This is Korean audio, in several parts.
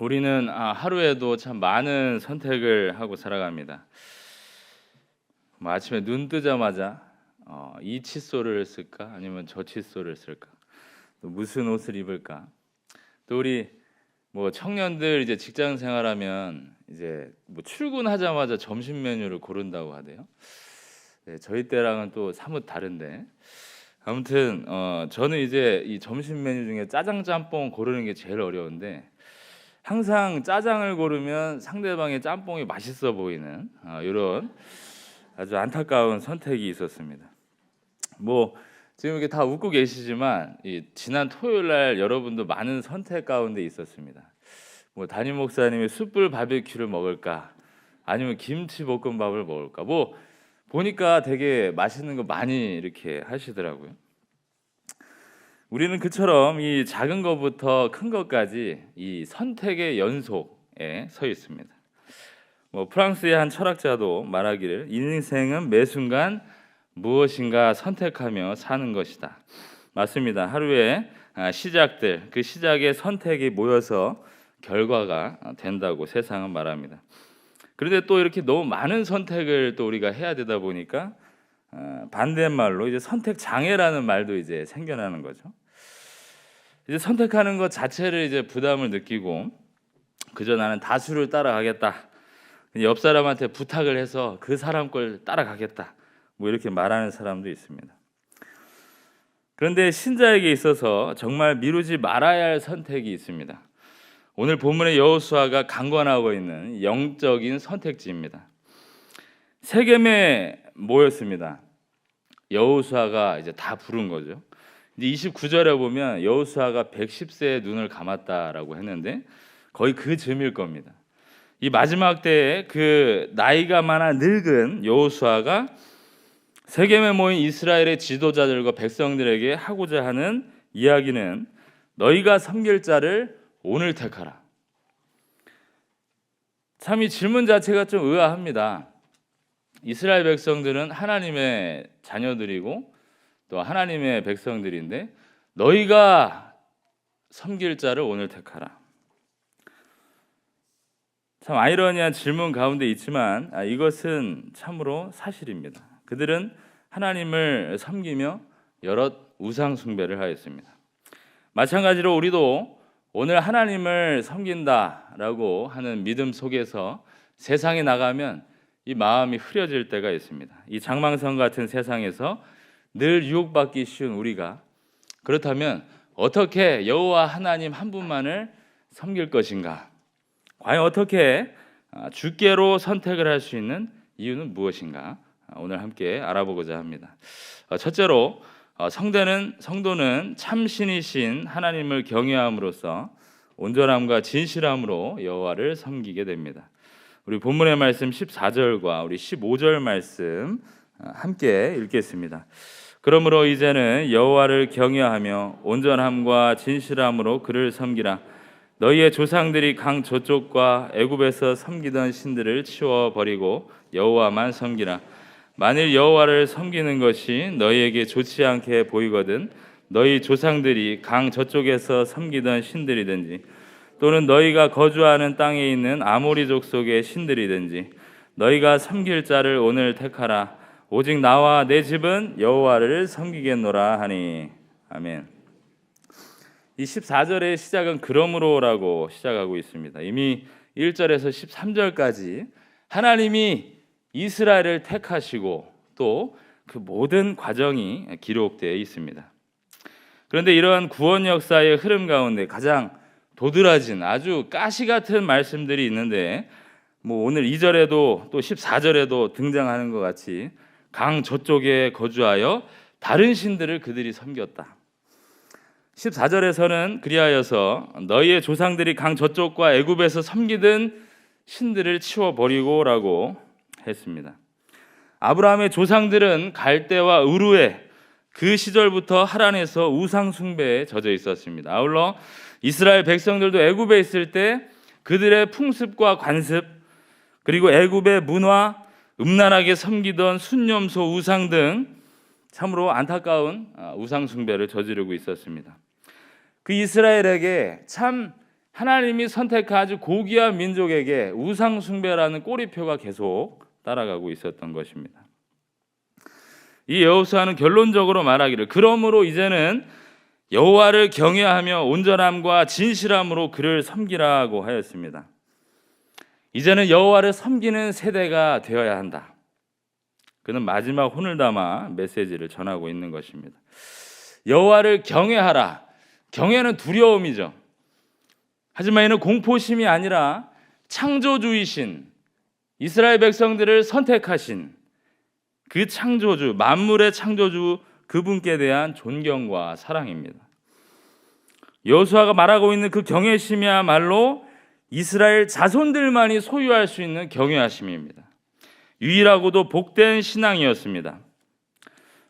우리는 아, 하루에도 참 많은 선택을 하고 살아갑니다. 뭐 아침에 눈 뜨자마자 어, 이 칫솔을 쓸까 아니면 저 칫솔을 쓸까 또 무슨 옷을 입을까 또 우리 뭐 청년들 이제 직장 생활하면 이제 뭐 출근하자마자 점심 메뉴를 고른다고 하대요. 네, 저희 때랑은 또 사뭇 다른데 아무튼 어, 저는 이제 이 점심 메뉴 중에 짜장 짬뽕 고르는 게 제일 어려운데 항상 짜장을 고르면 상대방의 짬뽕이 맛있어 보이는 어, 이런 아주 안타까운 선택이 있었습니다. 뭐 지금 이렇게 다 웃고 계시지만 이 지난 토요일 날 여러분도 많은 선택 가운데 있었습니다. 뭐 담임 목사님이 숯불 바베큐를 먹을까 아니면 김치 볶음밥을 먹을까 뭐 보니까 되게 맛있는 거 많이 이렇게 하시더라고요. 우리는 그처럼 이 작은 것부터 큰 것까지 이 선택의 연속에 서 있습니다. 뭐 프랑스의 한 철학자도 말하기를 인생은 매 순간 무엇인가 선택하며 사는 것이다. 맞습니다. 하루에 아, 시작들 그 시작의 선택이 모여서 결과가 된다고 세상은 말합니다. 그런데 또 이렇게 너무 많은 선택을 또 우리가 해야 되다 보니까 어, 반대말로 이제 선택 장애라는 말도 이제 생겨나는 거죠. 이제 선택하는 것 자체를 이제 부담을 느끼고 그저 나는 다수를 따라가겠다. 옆 사람한테 부탁을 해서 그 사람 걸 따라가겠다. 뭐 이렇게 말하는 사람도 있습니다. 그런데 신자에게 있어서 정말 미루지 말아야 할 선택이 있습니다. 오늘 본문의 여호수아가 강권하고 있는 영적인 선택지입니다. 세겜에 모였습니다. 여호수아가 이제 다 부른 거죠. 이제 29절에 보면 여호수아가 110세에 눈을 감았다라고 했는데 거의 그 즈음일 겁니다. 이 마지막 때에 그 나이가 많아 늙은 여호수아가 세겜에 모인 이스라엘의 지도자들과 백성들에게 하고자 하는 이야기는 너희가 섬길 자를 오늘 택하라. 참 이 질문 자체가 좀 의아합니다. 이스라엘 백성들은 하나님의 자녀들이고 또 하나님의 백성들인데 너희가 섬길 자를 오늘 택하라. 참 아이러니한 질문 가운데 있지만 아, 이것은 참으로 사실입니다. 그들은 하나님을 섬기며 여러 우상 숭배를 하였습니다. 마찬가지로 우리도 오늘 하나님을 섬긴다라고 하는 믿음 속에서 세상에 나가면 이 마음이 흐려질 때가 있습니다. 이 장망성 같은 세상에서 늘 유혹받기 쉬운 우리가 그렇다면 어떻게 여호와 하나님 한 분만을 섬길 것인가? 과연 어떻게 아, 주께로 선택을 할 수 있는 이유는 무엇인가? 아, 오늘 함께 알아보고자 합니다. 어, 첫째로 어, 성대는 성도는 참신이신 하나님을 경외함으로써 온전함과 진실함으로 여호와를 섬기게 됩니다. 우리 본문의 말씀 14절과 우리 15절 말씀 어, 함께 읽겠습니다. 그러므로 이제는 여호와를 경외하며 온전함과 진실함으로 그를 섬기라. 너희의 조상들이 강 저쪽과 애굽에서 섬기던 신들을 치워 버리고 여호와만 섬기라. 만일 여호와를 섬기는 것이 너희에게 좋지 않게 보이거든 너희 조상들이 강 저쪽에서 섬기던 신들이든지 또는 너희가 거주하는 땅에 있는 아모리 족 속의 신들이든지 너희가 섬길 자를 오늘 택하라 오직 나와 내 집은 여호와를 섬기겠노라 하니 아멘. 이 14절의 시작은 그러므로라고 시작하고 있습니다. 이미 1절에서 13절까지 하나님이 이스라엘을 택하시고 또 그 모든 과정이 기록되어 있습니다. 그런데 이러한 구원 역사의 흐름 가운데 가장 도드라진 아주 가시 같은 말씀들이 있는데 뭐 오늘 2절에도 또 14절에도 등장하는 것 같이 강 저쪽에 거주하여 다른 신들을 그들이 섬겼다. 14절에서는 그리하여서 너희의 조상들이 강 저쪽과 애굽에서 섬기던 신들을 치워 버리고라고 했습니다. 아브라함의 조상들은 갈대와 우르에 그 시절부터 하란에서 우상 숭배에 젖어 있었습니다. 아울러 이스라엘 백성들도 애굽에 있을 때 그들의 풍습과 관습 그리고 애굽의 문화, 음란하게 섬기던 순념소 우상 등 참으로 안타까운 아, 우상 숭배를 저지르고 있었습니다. 그 이스라엘에게 참 하나님이 선택한 아주 고귀한 민족에게 우상 숭배라는 꼬리표가 계속 따라가고 있었던 것입니다. 이 여호수아는 결론적으로 말하기를 그러므로 이제는 여호와를 경외하며 온전함과 진실함으로 그를 섬기라고 하였습니다. 이제는 여호와를 섬기는 세대가 되어야 한다. 그는 마지막 혼을 담아 메시지를 전하고 있는 것입니다. 여호와를 경외하라. 경외는 두려움이죠. 하지만 이는 공포심이 아니라 창조주이신 이스라엘 백성들을 선택하신 그 창조주, 만물의 창조주 그분께 대한 존경과 사랑입니다. 여호수아가 말하고 있는 그 경외심이야말로 이스라엘 자손들만이 소유할 수 있는 경외하심입니다. 유일하고도 복된 신앙이었습니다.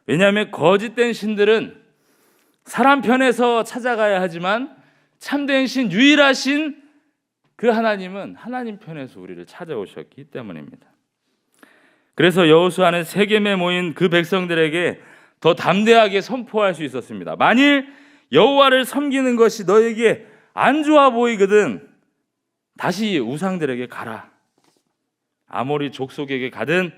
왜냐하면 거짓된 신들은 사람 편에서 찾아가야 하지만 참된 신 유일하신 그 하나님은 하나님 편에서 우리를 찾아오셨기 때문입니다. 그래서 여호수아는 세겜에 모인 그 백성들에게 더 담대하게 선포할 수 있었습니다. 만일 여호와를 섬기는 것이 너에게 안 좋아 보이거든 다시 우상들에게 가라. 아모리 족속에게 가든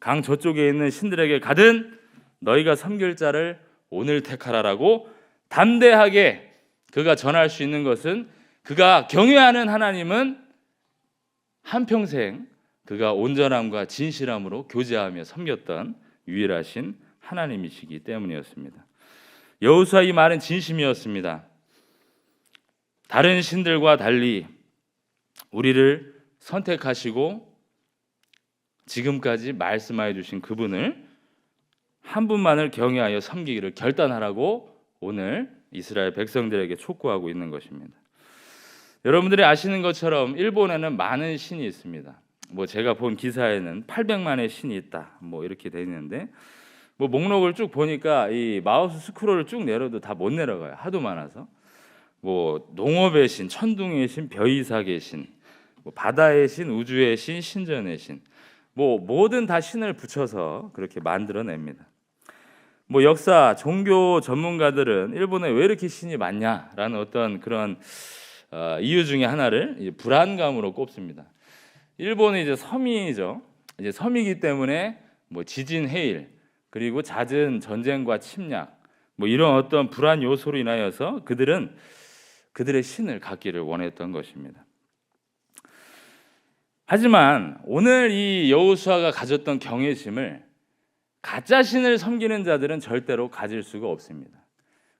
강 저쪽에 있는 신들에게 가든 너희가 섬길 자를 오늘 택하라라고 담대하게 그가 전할 수 있는 것은 그가 경외하는 하나님은 한평생 그가 온전함과 진실함으로 교제하며 섬겼던 유일하신 하나님이시기 때문이었습니다. 여호수아 이 말은 진심이었습니다. 다른 신들과 달리 우리를 선택하시고 지금까지 말씀하여 주신 그분을 한 분만을 경외하여 섬기기를 결단하라고 오늘 이스라엘 백성들에게 촉구하고 있는 것입니다. 여러분들이 아시는 것처럼 일본에는 많은 신이 있습니다. 뭐 제가 본 기사에는 800만의 신이 있다. 뭐 이렇게 돼 있는데 뭐 목록을 쭉 보니까 이 마우스 스크롤을 쭉 내려도 다 못 내려가요. 하도 많아서. 뭐 농업의 신, 천둥의 신, 벼이삭의 신, 뭐 바다의 신, 우주의 신, 신전의 신. 뭐 뭐든 다 신을 붙여서 그렇게 만들어냅니다. 뭐 역사, 종교 전문가들은 일본에 왜 이렇게 신이 많냐라는 어떤 그런 어, 이유 중에 하나를 불안감으로 꼽습니다. 일본은 이제 섬이죠. 이제 섬이기 때문에 뭐 지진, 해일 그리고 잦은 전쟁과 침략 뭐 이런 어떤 불안 요소로 인하여서 그들은 그들의 신을 갖기를 원했던 것입니다. 하지만 오늘 이 여호수아가 가졌던 경외심을 가짜 신을 섬기는 자들은 절대로 가질 수가 없습니다.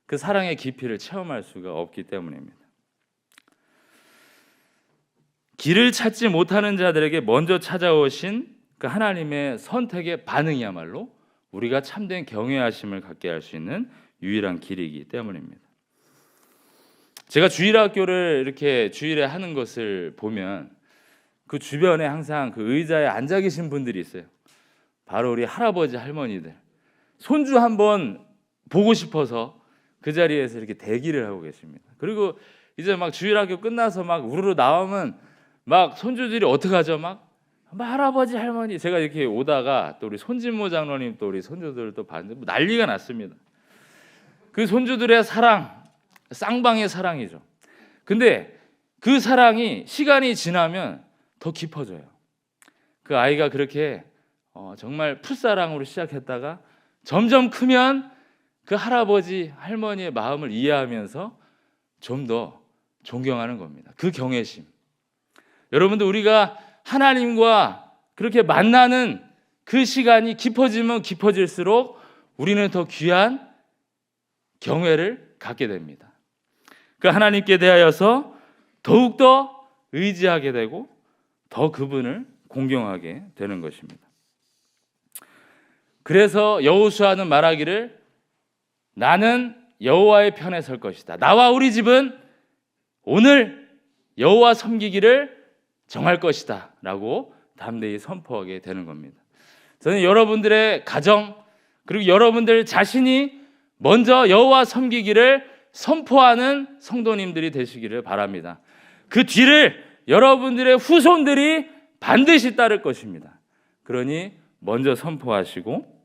그 사랑의 깊이를 체험할 수가 없기 때문입니다. 길을 찾지 못하는 자들에게 먼저 찾아오신 그 하나님의 선택의 반응이야말로 우리가 참된 경외하심을 갖게 할 수 있는 유일한 길이기 때문입니다. 제가 주일 학교를 이렇게 주일에 하는 것을 보면 그 주변에 항상 그 의자에 앉아 계신 분들이 있어요. 바로 우리 할아버지 할머니들 손주 한번 보고 싶어서 그 자리에서 이렇게 대기를 하고 계십니다. 그리고 이제 막 주일학교 끝나서 막 우르르 나오면 막 손주들이 어떻게 하죠? 막, 막 할아버지 할머니 제가 이렇게 오다가 또 우리 손진모 장로님 또 우리 손주들 또 봤는데 뭐 난리가 났습니다. 그 손주들의 사랑 쌍방의 사랑이죠. 근데 그 사랑이 시간이 지나면 더 깊어져요. 그 아이가 그렇게 어, 정말 풋사랑으로 시작했다가 점점 크면 그 할아버지 할머니의 마음을 이해하면서 좀 더 존경하는 겁니다. 그 경외심. 여러분들 우리가 하나님과 그렇게 만나는 그 시간이 깊어지면 깊어질수록 우리는 더 귀한 경외를 갖게 됩니다. 그 하나님께 대하여서 더욱더 의지하게 되고 더 그분을 공경하게 되는 것입니다. 그래서 여호수아는 말하기를 나는 여호와의 편에 설 것이다. 나와 우리 집은 오늘 여호와 섬기기를 정할 것이다라고 담대히 선포하게 되는 겁니다. 저는 여러분들의 가정 그리고 여러분들 자신이 먼저 여호와 섬기기를 선포하는 성도님들이 되시기를 바랍니다. 그 뒤를 여러분들의 후손들이 반드시 따를 것입니다. 그러니 먼저 선포하시고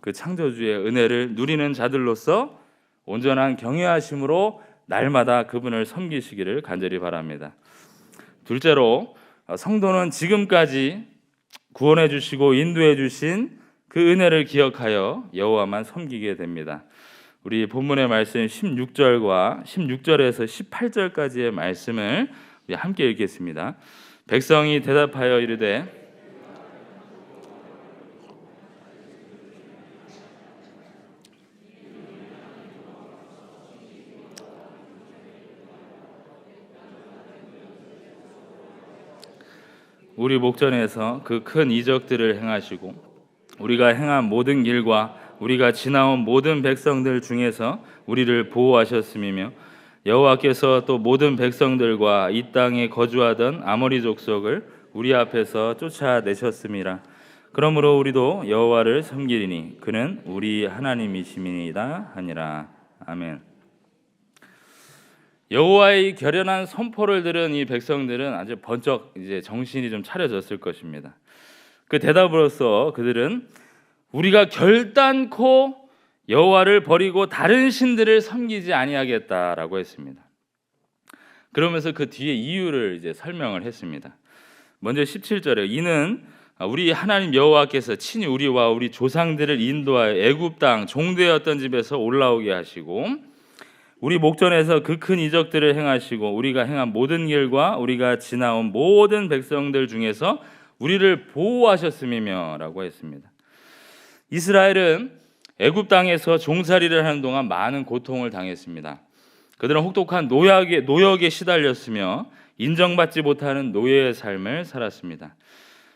그 창조주의 은혜를 누리는 자들로서 온전한 경외하심으로 날마다 그분을 섬기시기를 간절히 바랍니다. 둘째로 어, 성도는 지금까지 구원해 주시고 인도해 주신 그 은혜를 기억하여 여호와만 섬기게 됩니다. 우리 본문의 말씀 16절과 16절에서 18절까지의 말씀을 함께 읽겠습니다. 백성이 대답하여 이르되 우리 목전에서 그 큰 이적들을 행하시고 우리가 행한 모든 길과 우리가 지나온 모든 백성들 중에서 우리를 보호하셨음이며 여호와께서 또 모든 백성들과 이 땅에 거주하던 아모리 족속을 우리 앞에서 쫓아내셨음이라 그러므로 우리도 여호와를 섬기리니 그는 우리 하나님이심이니이다 하니라 아멘. 여호와의 결연한 선포를 들은 이 백성들은 아주 번쩍 이제 정신이 좀 차려졌을 것입니다. 그 대답으로서 그들은 우리가 결단코 여호와를 버리고 다른 신들을 섬기지 아니하겠다라고 했습니다. 그러면서 그 뒤에 이유를 이제 설명을 했습니다. 먼저 17절에 이는 우리 하나님 여호와께서 친히 우리와 우리 조상들을 인도하여 애굽 땅 종되었던 집에서 올라오게 하시고 우리 목전에서 그 큰 이적들을 행하시고 우리가 행한 모든 길과 우리가 지나온 모든 백성들 중에서 우리를 보호하셨음이며라고 했습니다. 이스라엘은 애굽 땅에서 종살이를 하는 동안 많은 고통을 당했습니다. 그들은 혹독한 노역에, 노역에 시달렸으며 인정받지 못하는 노예의 삶을 살았습니다.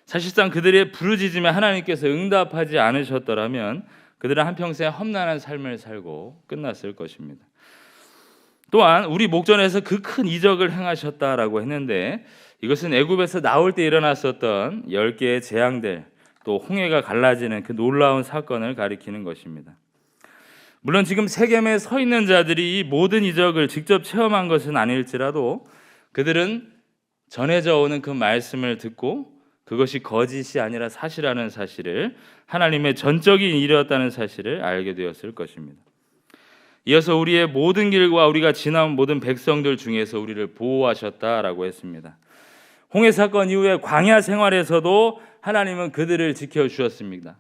사실상 그들의 부르짖음에 하나님께서 응답하지 않으셨더라면 그들은 한평생 험난한 삶을 살고 끝났을 것입니다. 또한 우리 목전에서 그 큰 이적을 행하셨다라고 했는데 이것은 애굽에서 나올 때 일어났었던 10개의 재앙들 또 홍해가 갈라지는 그 놀라운 사건을 가리키는 것입니다. 물론 지금 세겜에 서 있는 자들이 이 모든 이적을 직접 체험한 것은 아닐지라도 그들은 전해져 오는 그 말씀을 듣고 그것이 거짓이 아니라 사실이라는 사실을 하나님의 전적인 일이었다는 사실을 알게 되었을 것입니다. 이어서 우리의 모든 길과 우리가 지나온 모든 백성들 중에서 우리를 보호하셨다라고 했습니다. 홍해 사건 이후에 광야 생활에서도 하나님은 그들을 지켜 주셨습니다.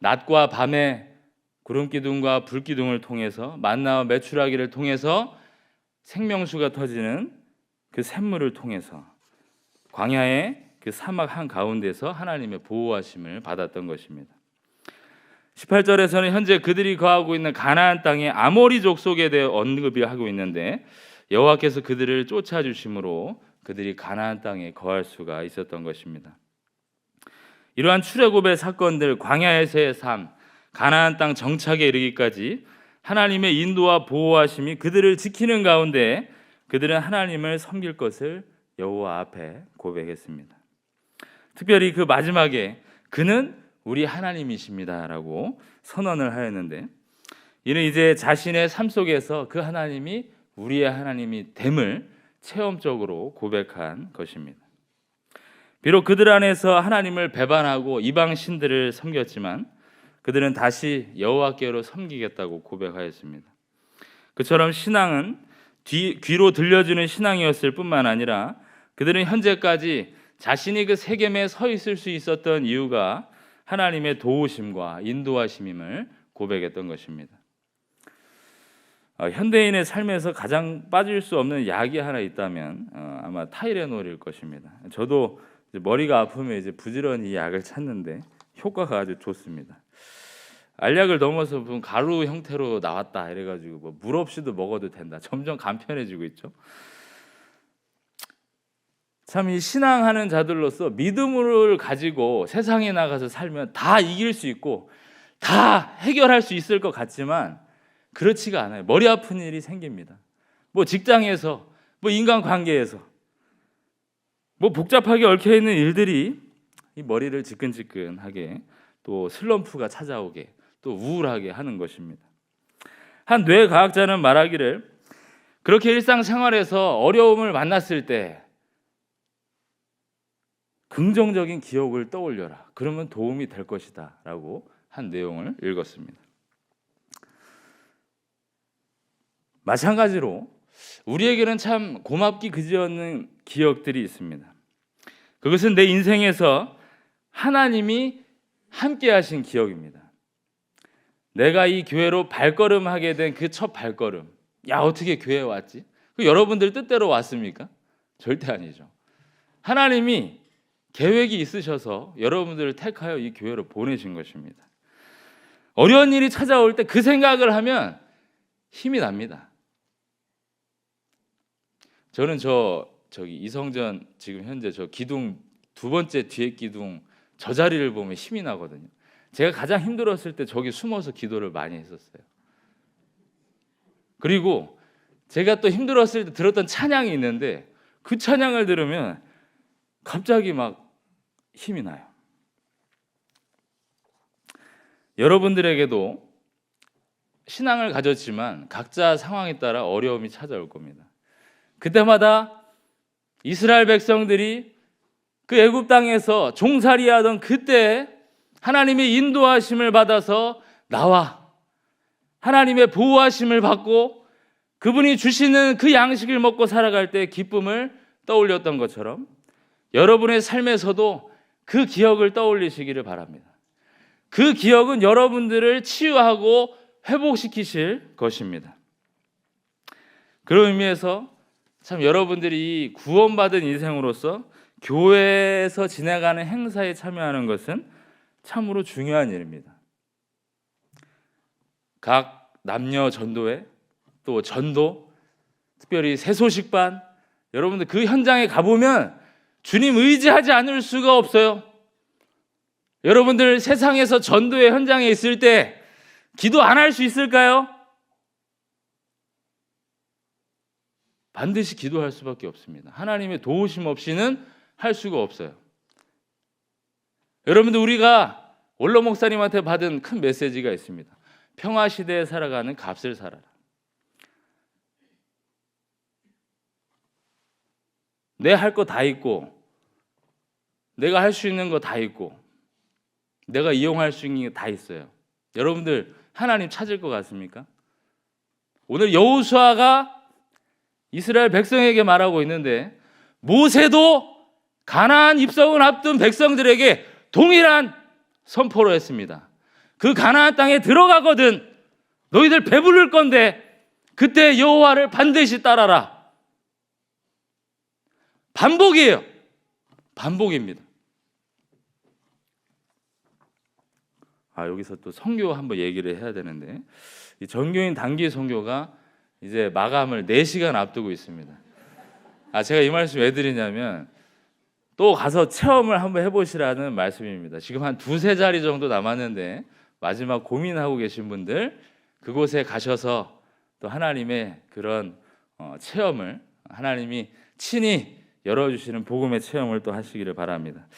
낮과 밤에 구름 기둥과 불 기둥을 통해서 만나와 메추라기를 통해서 생명수가 터지는 그 샘물을 통해서 광야의 그 사막 한 가운데서 하나님의 보호하심을 받았던 것입니다. 18절에서는 현재 그들이 거하고 있는 가나안 땅의 아모리 족속에 대해 언급이 하고 있는데 여호와께서 그들을 쫓아 주심으로 그들이 가나안 땅에 거할 수가 있었던 것입니다. 이러한 출애굽의 사건들, 광야에서의 삶, 가나안 땅 정착에 이르기까지 하나님의 인도와 보호하심이 그들을 지키는 가운데 그들은 하나님을 섬길 것을 여호와 앞에 고백했습니다. 특별히 그 마지막에 그는 우리 하나님이십니다라고 선언을 하였는데 이는 이제 자신의 삶 속에서 그 하나님이 우리의 하나님이 됨을 체험적으로 고백한 것입니다. 비록 그들 안에서 하나님을 배반하고 이방 신들을 섬겼지만 그들은 다시 여호와께로 섬기겠다고 고백하였습니다. 그처럼 신앙은 뒤, 귀로 들려주는 신앙이었을 뿐만 아니라 그들은 현재까지 자신이 그 세겜에 서 있을 수 있었던 이유가 하나님의 도우심과 인도하심임을 고백했던 것입니다. 어, 현대인의 삶에서 가장 빠질 수 없는 약이 하나 있다면 어, 아마 타이레놀일 것입니다. 저도 머리가 아프면 이제 부지런히 약을 찾는데 효과가 아주 좋습니다. 알약을 넘어서 무슨 가루 형태로 나왔다 이래가지고 뭐 물 없이도 먹어도 된다. 점점 간편해지고 있죠. 참 이 신앙하는 자들로서 믿음을 가지고 세상에 나가서 살면 다 이길 수 있고 다 해결할 수 있을 것 같지만 그렇지가 않아요. 머리 아픈 일이 생깁니다. 뭐 직장에서, 뭐 인간 관계에서, 뭐 복잡하게 얽혀 있는 일들이 이 머리를 지끈지끈하게 또 슬럼프가 찾아오게 또 우울하게 하는 것입니다. 한 뇌과학자는 말하기를 그렇게 일상생활에서 어려움을 만났을 때 긍정적인 기억을 떠올려라. 그러면 도움이 될 것이다. 라고 한 내용을 읽었습니다. 마찬가지로 우리에게는 참 고맙기 그지없는 기억들이 있습니다. 그것은 내 인생에서 하나님이 함께 하신 기억입니다. 내가 이 교회로 발걸음하게 된 그 첫 발걸음. 야, 어떻게 교회에 왔지? 그 여러분들 뜻대로 왔습니까? 절대 아니죠. 하나님이 계획이 있으셔서 여러분들을 택하여 이 교회로 보내신 것입니다. 어려운 일이 찾아올 때 그 생각을 하면 힘이 납니다. 저는 저 저기 이성전 지금 현재 저 기둥 두 번째 뒤에 기둥 저 자리를 보면 힘이 나거든요. 제가 가장 힘들었을 때 저기 숨어서 기도를 많이 했었어요. 그리고 제가 또 힘들었을 때 들었던 찬양이 있는데 그 찬양을 들으면 갑자기 막 힘이 나요. 여러분들에게도 신앙을 가졌지만 각자 상황에 따라 어려움이 찾아올 겁니다. 그때마다 이스라엘 백성들이 그 애굽 땅에서 종살이하던 그때 하나님의 인도하심을 받아서 나와 하나님의 보호하심을 받고 그분이 주시는 그 양식을 먹고 살아갈 때 기쁨을 떠올렸던 것처럼 여러분의 삶에서도 그 기억을 떠올리시기를 바랍니다. 그 기억은 여러분들을 치유하고 회복시키실 것입니다. 그런 의미에서 참 여러분들이 구원받은 인생으로서 교회에서 지나가는 행사에 참여하는 것은 참으로 중요한 일입니다. 각 남녀 전도회 또 전도 특별히 새소식반 여러분들 그 현장에 가보면 주님 의지하지 않을 수가 없어요. 여러분들 세상에서 전도의 현장에 있을 때 기도 안 할 수 있을까요? 반드시 기도할 수밖에 없습니다. 하나님의 도우심 없이는 할 수가 없어요. 여러분들 우리가 원로 목사님한테 받은 큰 메시지가 있습니다. 평화 시대에 살아가는 값을 살아라. 내 할 거 다 있고 내가 할 수 있는 거 다 있고 내가 이용할 수 있는 게 다 있어요. 여러분들 하나님 찾을 것 같습니까? 오늘 여호수아가 이스라엘 백성에게 말하고 있는데 모세도 가나안 입성을 앞둔 백성들에게 동일한 선포를 했습니다. 그 가나안 땅에 들어가거든 너희들 배부를 건데 그때 여호와를 반드시 따라라. 반복이에요. 반복입니다. 아 여기서 또 성교 한번 얘기를 해야 되는데 이 전교인 단기 성교가 이제 마감을 4시간 앞두고 있습니다. 아 제가 이 말씀 왜 드리냐면 또 가서 체험을 한번 해보시라는 말씀입니다. 지금 한 두세 자리 정도 남았는데 마지막 고민하고 계신 분들 그곳에 가셔서 또 하나님의 그런 어, 체험을 하나님이 친히 열어주시는 복음의 체험을 또 하시기를 바랍니다.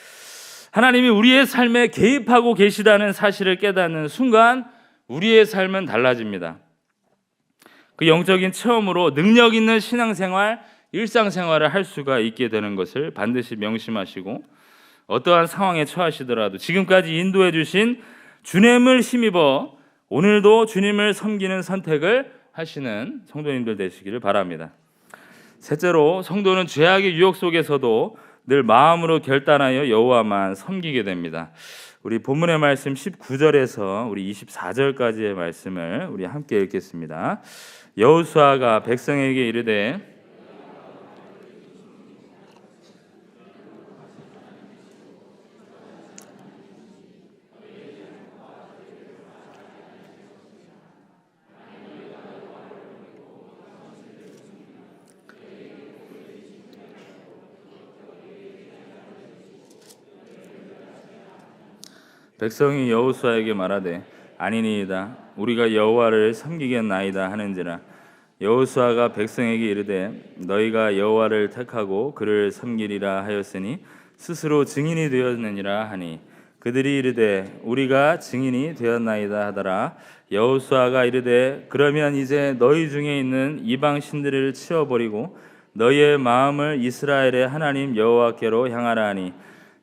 하나님이 우리의 삶에 개입하고 계시다는 사실을 깨닫는 순간 우리의 삶은 달라집니다. 그 영적인 체험으로 능력 있는 신앙생활, 일상생활을 할 수가 있게 되는 것을 반드시 명심하시고 어떠한 상황에 처하시더라도 지금까지 인도해 주신 주님을 힘입어 오늘도 주님을 섬기는 선택을 하시는 성도님들 되시기를 바랍니다. 셋째로 성도는 죄악의 유혹 속에서도 늘 마음으로 결단하여 여호와만 섬기게 됩니다. 우리 본문의 말씀 19절에서 우리 24절까지의 말씀을 우리 함께 읽겠습니다. 여호수아가 백성에게 이르되 백성이 여호수아에게 말하되 아니니이다. 우리가 여호와를 섬기겠나이다 하는지라. 여호수아가 백성에게 이르되 너희가 여호와를 택하고 그를 섬기리라 하였으니 스스로 증인이 되었느니라 하니. 그들이 이르되 우리가 증인이 되었나이다 하더라. 여호수아가 이르되 그러면 이제 너희 중에 있는 이방 신들을 치워버리고 너희의 마음을 이스라엘의 하나님 여호와께로 향하라 하니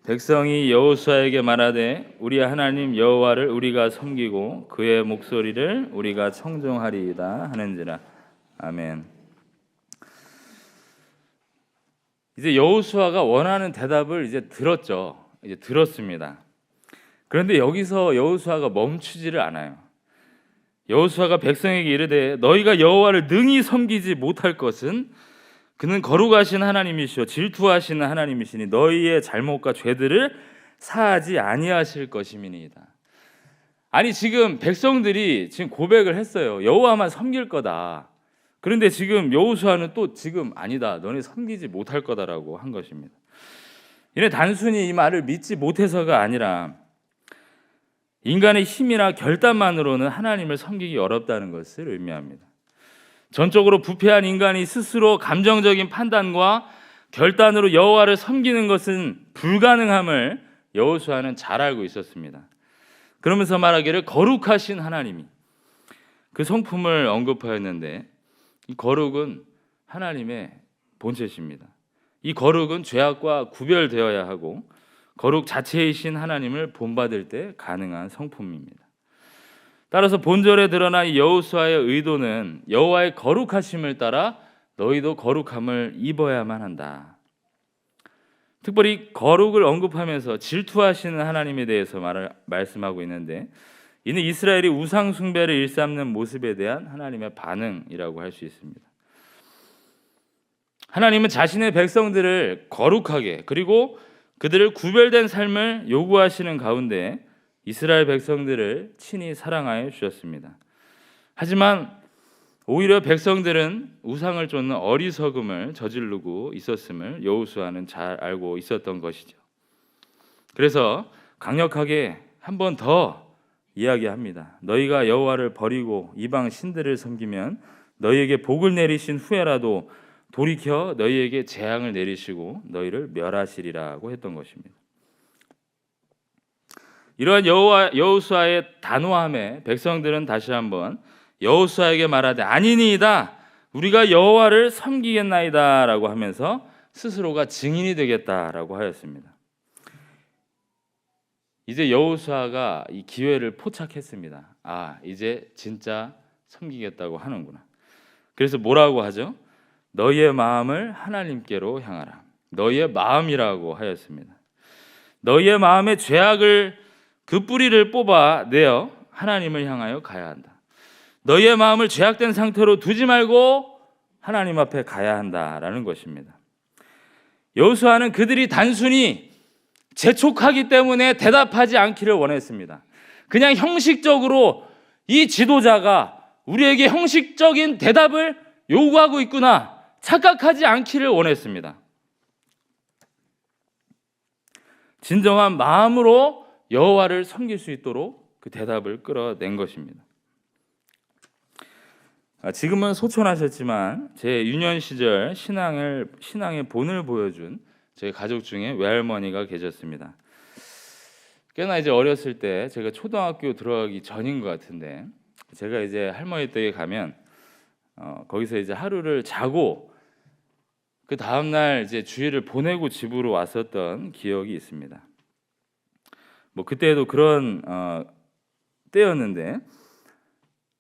백성이 여호수아에게 말하되 우리 하나님 여호와를 우리가 섬기고 그의 목소리를 우리가 청종하리이다 하는지라 아멘. 이제 여호수아가 원하는 대답을 이제 들었죠. 이제 들었습니다. 그런데 여기서 여호수아가 멈추지를 않아요. 여호수아가 백성에게 이르되 너희가 여호와를 능히 섬기지 못할 것은 그는 거룩하신 하나님이시오 질투하시는 하나님이시니 너희의 잘못과 죄들을 사하지 아니하실 것임이니이다. 아니 지금 백성들이 지금 고백을 했어요. 여호와만 섬길 거다. 그런데 지금 여호수아는 또 지금 아니다. 너네 섬기지 못할 거다라고 한 것입니다. 이는 단순히 이 말을 믿지 못해서가 아니라 인간의 힘이나 결단만으로는 하나님을 섬기기 어렵다는 것을 의미합니다. 전적으로 부패한 인간이 스스로 감정적인 판단과 결단으로 여호와를 섬기는 것은 불가능함을 여호수아는 잘 알고 있었습니다. 그러면서 말하기를 거룩하신 하나님이 그 성품을 언급하였는데 이 거룩은 하나님의 본체십니다. 이 거룩은 죄악과 구별되어야 하고 거룩 자체이신 하나님을 본받을 때 가능한 성품입니다. 따라서 본절에 드러난 이 여호수아의 의도는 여호와의 거룩하심을 따라 너희도 거룩함을 입어야만 한다. 특별히 거룩을 언급하면서 질투하시는 하나님에 대해서 말을 말씀하고 있는데 이는 이스라엘이 우상 숭배를 일삼는 모습에 대한 하나님의 반응이라고 할 수 있습니다. 하나님은 자신의 백성들을 거룩하게 그리고 그들을 구별된 삶을 요구하시는 가운데 이스라엘 백성들을 친히 사랑하여 주셨습니다. 하지만 오히려 백성들은 우상을 쫓는 어리석음을 저지르고 있었음을 여호수아는 잘 알고 있었던 것이죠. 그래서 강력하게 한 번 더 이야기합니다. 너희가 여호와를 버리고 이방 신들을 섬기면 너희에게 복을 내리신 후에라도 돌이켜 너희에게 재앙을 내리시고 너희를 멸하시리라고 했던 것입니다. 이러한 여호와 여호수아의 단호함에 백성들은 다시 한번 여호수아에게 말하되 아니니이다 우리가 여호와를 섬기겠나이다라고 하면서 스스로가 증인이 되겠다라고 하였습니다. 이제 여호수아가 이 기회를 포착했습니다. 아 이제 진짜 섬기겠다고 하는구나. 그래서 뭐라고 하죠? 너희의 마음을 하나님께로 향하라. 너희의 마음이라고 하였습니다. 너희의 마음의 죄악을 그 뿌리를 뽑아 내어 하나님을 향하여 가야 한다. 너희의 마음을 죄악된 상태로 두지 말고 하나님 앞에 가야 한다라는 것입니다. 여호수아는 그들이 단순히 재촉하기 때문에 대답하지 않기를 원했습니다. 그냥 형식적으로 이 지도자가 우리에게 형식적인 대답을 요구하고 있구나 착각하지 않기를 원했습니다. 진정한 마음으로 여호와를 섬길 수 있도록 그 대답을 끌어낸 것입니다. 아, 지금은 소천하셨지만 제 유년 시절 신앙을 신앙의 본을 보여준 제 가족 중에 외할머니가 계셨습니다. 꽤나 이제 어렸을 때 제가 초등학교 들어가기 전인 것 같은데 제가 이제 할머니 댁에 가면 어, 거기서 이제 하루를 자고 그 다음 날 이제 주일을 보내고 집으로 왔었던 기억이 있습니다. 뭐 그때도 그런 어, 때였는데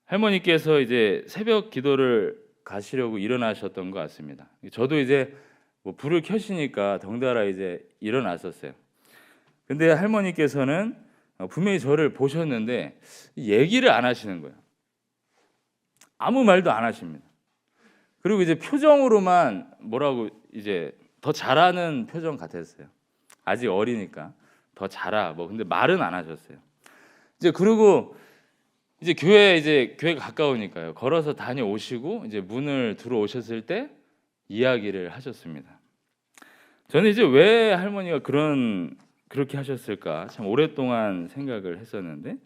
할머니께서 이제 새벽 기도를 가시려고 일어나셨던 것 같습니다. 저도 이제 뭐 불을 켜시니까 덩달아 이제 일어났었어요. 근데 할머니께서는 어, 분명히 저를 보셨는데 얘기를 안 하시는 거예요. 아무 말도 안 하십니다. 그리고 이제 표정으로만 뭐라고 이제 더 잘하는 표정 같았어요. 아직 어리니까 더 잘하. 뭐 근데 말은 안 하셨어요. 이제 그리고 이제 교회 이제 교회가 가까우니까요. 걸어서 다녀오시고 이제 문을 들어오셨을 때 이야기를 하셨습니다. 저는 이제 왜 할머니가 그런 그렇게 하셨을까 참 오랫동안 생각을 했었는데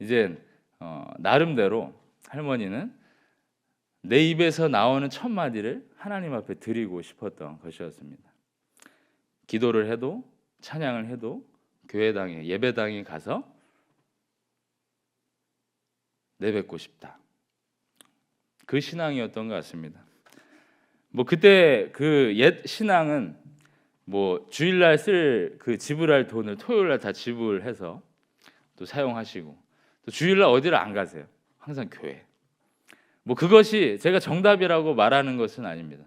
이제 어, 나름대로 할머니는 내 입에서 나오는 첫 마디를 하나님 앞에 드리고 싶었던 것이었습니다. 기도를 해도 찬양을 해도 교회당에 예배당에 가서 내뱉고 싶다. 그 신앙이었던 것 같습니다. 뭐 그때 그 옛 신앙은 뭐 주일날 쓸 그 지불할 돈을 토요일날 다 지불해서 또 사용하시고 또 주일날 어디를 안 가세요. 항상 교회. 뭐 그것이 제가 정답이라고 말하는 것은 아닙니다.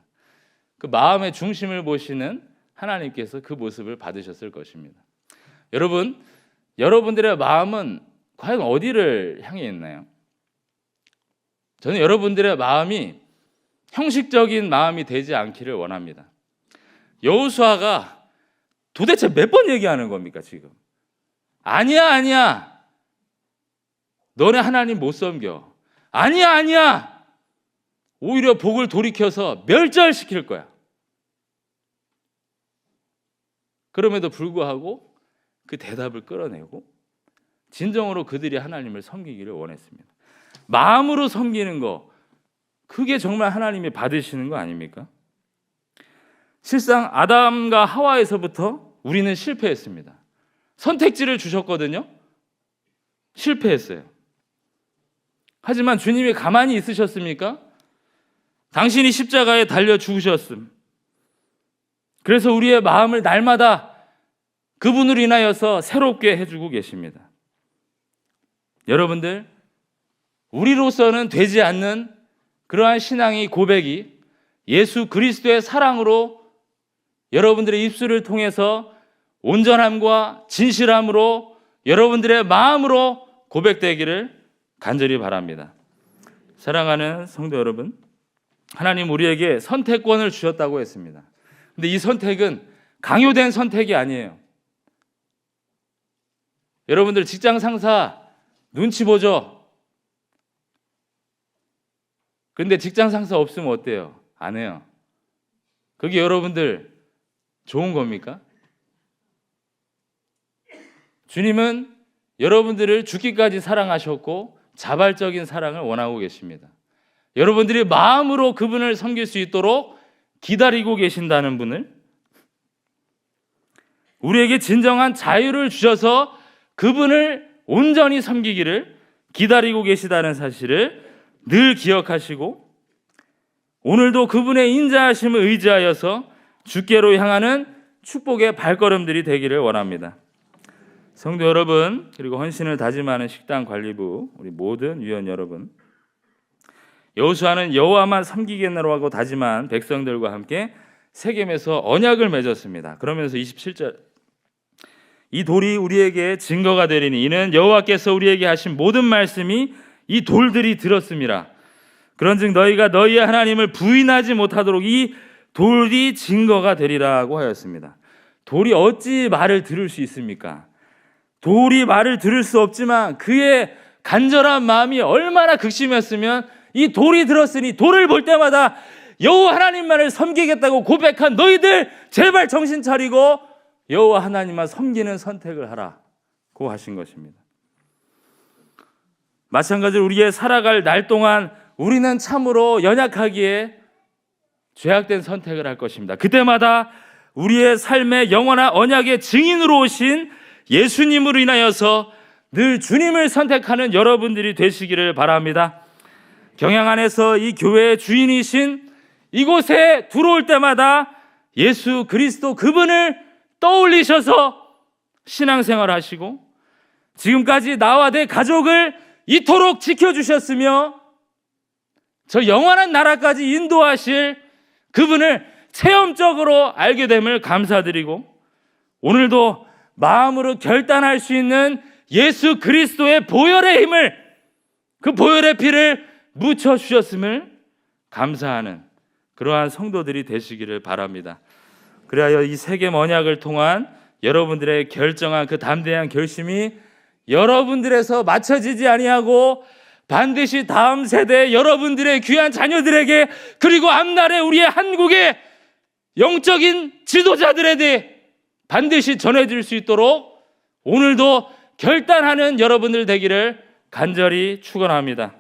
그 마음의 중심을 보시는 하나님께서 그 모습을 받으셨을 것입니다. 여러분, 여러분들의 마음은 과연 어디를 향해 있나요? 저는 여러분들의 마음이 형식적인 마음이 되지 않기를 원합니다. 여호수아가 도대체 몇 번 얘기하는 겁니까 지금? 아니야 아니야. 너네 하나님 못 섬겨. 아니야 아니야. 오히려 복을 돌이켜서 멸절시킬 거야. 그럼에도 불구하고 그 대답을 끌어내고 진정으로 그들이 하나님을 섬기기를 원했습니다. 마음으로 섬기는 거 그게 정말 하나님이 받으시는 거 아닙니까? 실상 아담과 하와에서부터 우리는 실패했습니다. 선택지를 주셨거든요. 실패했어요. 하지만 주님이 가만히 있으셨습니까? 당신이 십자가에 달려 죽으셨음. 그래서 우리의 마음을 날마다 그분으로 인하여서 새롭게 해주고 계십니다. 여러분들, 우리로서는 되지 않는 그러한 신앙의 고백이 예수 그리스도의 사랑으로 여러분들의 입술을 통해서 온전함과 진실함으로 여러분들의 마음으로 고백되기를 간절히 바랍니다. 사랑하는 성도 여러분, 하나님 우리에게 선택권을 주셨다고 했습니다. 근데 이 선택은 강요된 선택이 아니에요. 여러분들 직장 상사 눈치 보죠? 근데 직장 상사 없으면 어때요? 안 해요. 그게 여러분들 좋은 겁니까? 주님은 여러분들을 죽기까지 사랑하셨고 자발적인 사랑을 원하고 계십니다. 여러분들이 마음으로 그분을 섬길 수 있도록 기다리고 계신다는 분을 우리에게 진정한 자유를 주셔서 그분을 온전히 섬기기를 기다리고 계시다는 사실을 늘 기억하시고 오늘도 그분의 인자하심을 의지하여서 주께로 향하는 축복의 발걸음들이 되기를 원합니다. 성도 여러분 그리고 헌신을 다짐하는 식당 관리부 우리 모든 위원 여러분 여호수아는 여호와만 섬기겠노라고 다짐한 백성들과 함께 세겜에서 언약을 맺었습니다. 그러면서 27절 이 돌이 우리에게 증거가 되리니 이는 여호와께서 우리에게 하신 모든 말씀이 이 돌들이 들었습니다. 그런즉 너희가 너희의 하나님을 부인하지 못하도록 이 돌이 증거가 되리라고 하였습니다. 돌이 어찌 말을 들을 수 있습니까? 돌이 말을 들을 수 없지만 그의 간절한 마음이 얼마나 극심했으면 이 돌이 들었으니 돌을 볼 때마다 여호와 하나님만을 섬기겠다고 고백한 너희들 제발 정신 차리고 여호와 하나님만 섬기는 선택을 하라고 하신 것입니다. 마찬가지로 우리의 살아갈 날 동안 우리는 참으로 연약하기에 죄악된 선택을 할 것입니다. 그때마다 우리의 삶의 영원한 언약의 증인으로 오신 예수님으로 인하여서 늘 주님을 선택하는 여러분들이 되시기를 바랍니다. 경향 안에서 이 교회의 주인이신 이곳에 들어올 때마다 예수 그리스도 그분을 떠올리셔서 신앙생활 하시고 지금까지 나와 내 가족을 이토록 지켜주셨으며 저 영원한 나라까지 인도하실 그분을 체험적으로 알게 됨을 감사드리고 오늘도 마음으로 결단할 수 있는 예수 그리스도의 보혈의 힘을 그 보혈의 피를 묻혀 주셨음을 감사하는 그러한 성도들이 되시기를 바랍니다. 그리하여 이 세계 언약을 통한 여러분들의 결정한 그 담대한 결심이 여러분들에서 맞춰지지 아니하고 반드시 다음 세대 여러분들의 귀한 자녀들에게 그리고 앞날에 우리의 한국의 영적인 지도자들에 대해 반드시 전해질 수 있도록 오늘도 결단하는 여러분들 되기를 간절히 축원합니다.